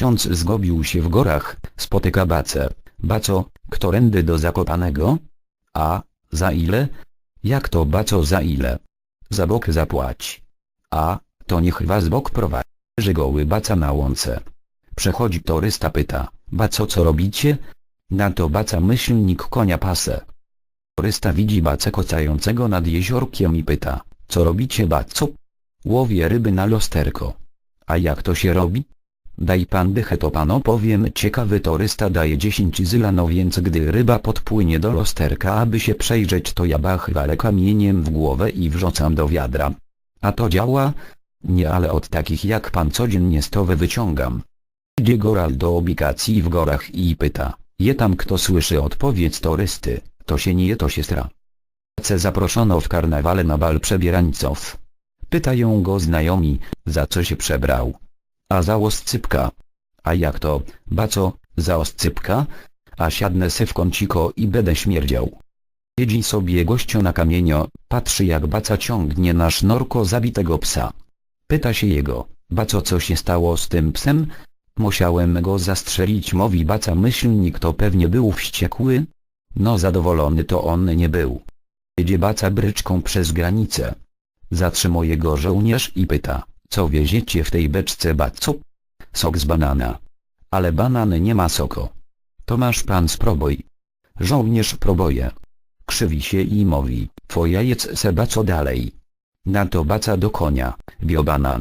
Ksiądz zgobił się w gorach, spotyka bacę. Baco, którędy do Zakopanego? A, za ile? Jak to baco za ile? Za bok zapłać. A, to niech was Bóg prowadzi. Żygoły baca na łące. Przechodzi torysta pyta, baco co robicie? Na to baca myślnik konia pasę. Torysta widzi bacę kocającego nad jeziorkiem i pyta, co robicie baco? Łowię ryby na losterko. A jak to się robi? Daj pan dychę to pan opowiem ciekawy torysta daje 10 zyla no więc gdy ryba podpłynie do losterka aby się przejrzeć to ja bach walę kamieniem w głowę i wrzucam do wiadra. A to działa? Nie ale od takich jak pan codziennie stowe wyciągam. Idzie goral do ubikacji w gorach i pyta, je tam kto słyszy odpowiedź torysty, to się nie je to się stra. C zaproszono w karnawale na bal przebierańców. Pytają go znajomi, za co się przebrał. A za oscypka. A jak to, baco, za oscypka? A siadnę se w kąciko i będę śmierdział. Siedzi sobie gościu na kamienio, patrzy jak baca ciągnie na sznurko zabitego psa. Pyta się jego, baco co się stało z tym psem? Musiałem go zastrzelić mówi baca myślnik to pewnie był wściekły? No zadowolony to on nie był. Jedzie baca bryczką przez granicę. Zatrzymuje go żołnierz i pyta, co wieziecie w tej beczce baco? Sok z banana. Ale banan nie ma soko. To masz pan spróbuj. Żołnierz próbuje. Krzywi się i mówi, twoja jedz se baco dalej. Na to baca do konia, bio banan.